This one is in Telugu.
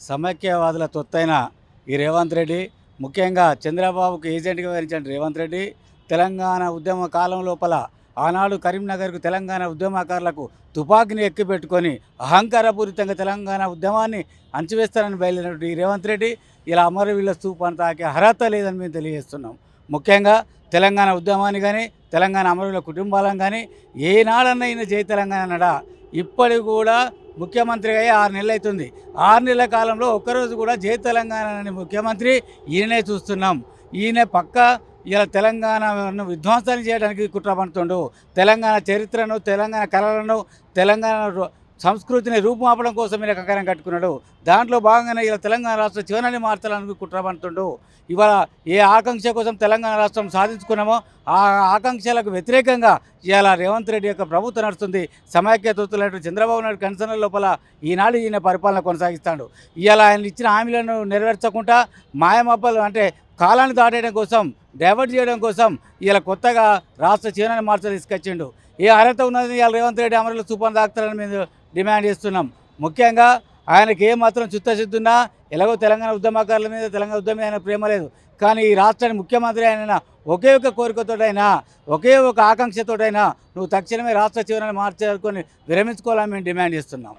సమైక్యవాదుల తొత్తైన ఈ రేవంత్ రెడ్డి ముఖ్యంగా చంద్రబాబుకు ఏజెంట్గా వ్యవహరించిన రేవంత్ రెడ్డి తెలంగాణ ఉద్యమ కాలం లోపల ఆనాడు కరీంనగర్కు తెలంగాణ ఉద్యమకారులకు తుపాకీని ఎక్కిపెట్టుకొని అహంకారపూరితంగా తెలంగాణ ఉద్యమాన్ని అంచివేస్తారని బయలుదేరినటువంటి ఈ రేవంత్ రెడ్డి ఇలా అమరవీళ్ళ స్థూపాన్ని తాకే అర్హత లేదని మేము తెలియజేస్తున్నాం. ముఖ్యంగా తెలంగాణ ఉద్యమాన్ని కానీ తెలంగాణ అమరుల కుటుంబాలను కానీ ఏనాడన్నా ఈయన జై తెలంగాణ అన్నాడా ఇప్పటికి కూడా ముఖ్యమంత్రి అయ్యి ఆరు నెలలు అవుతుంది. ఆరు నెలల కాలంలో ఒక్కరోజు కూడా జై తెలంగాణ అనే ముఖ్యమంత్రి ఈయనే చూస్తున్నాం. ఈయన పక్క ఇలా తెలంగాణను విధ్వంసాన్ని చేయడానికి కుట్ర పడుతుండు. తెలంగాణ చరిత్రను తెలంగాణ కళలను తెలంగాణ సంస్కృతిని రూపుమాపడం కోసం ఈయన కంకణం కట్టుకున్నాడు. దాంట్లో భాగంగానే ఇలా తెలంగాణ రాష్ట్రం చివరని మార్చాలని కుట్ర ఇవాళ ఏ ఆకాంక్ష కోసం తెలంగాణ రాష్ట్రం సాధించుకున్నామో ఆ ఆకాంక్షలకు వ్యతిరేకంగా ఇవాళ రేవంత్ రెడ్డి యొక్క ప్రభుత్వం నడుస్తుంది. సమైక్యతలైన చంద్రబాబు నాయుడు కన్సర్న్ల లోపల ఈనాడు ఈయన పరిపాలన కొనసాగిస్తాడు. ఇవాళ ఆయన ఇచ్చిన హామీలను నెరవేర్చకుండా మాయమబ్బలు అంటే కాలాన్ని దాటేయడం కోసం డైవర్ట్ చేయడం కోసం ఇలా కొత్తగా రాష్ట్ర చీరని మార్చ తీసుకొచ్చిండు. ఏ అర్హత ఉన్నది ఇలా రేవంత్ రెడ్డి అమరులు సూపర్ దాక్తారని మేము డిమాండ్ చేస్తున్నాం. ముఖ్యంగా ఆయనకి ఏ మాత్రం చిత్తశుద్ధి ఉన్నా ఎలాగో తెలంగాణ ఉద్యమకారుల మీద తెలంగాణ ఉద్యమం ఆయన ప్రేమ లేదు. కానీ ఈ రాష్ట్రానికి ముఖ్యమంత్రి ఆయన ఒకే ఒక కోరికతోటైనా ఒకే ఒక ఆకాంక్షతోటైనా నువ్వు తక్షణమే రాష్ట్ర చివరని మార్చేసుకొని విరమించుకోవాలని మేము డిమాండ్ చేస్తున్నాం.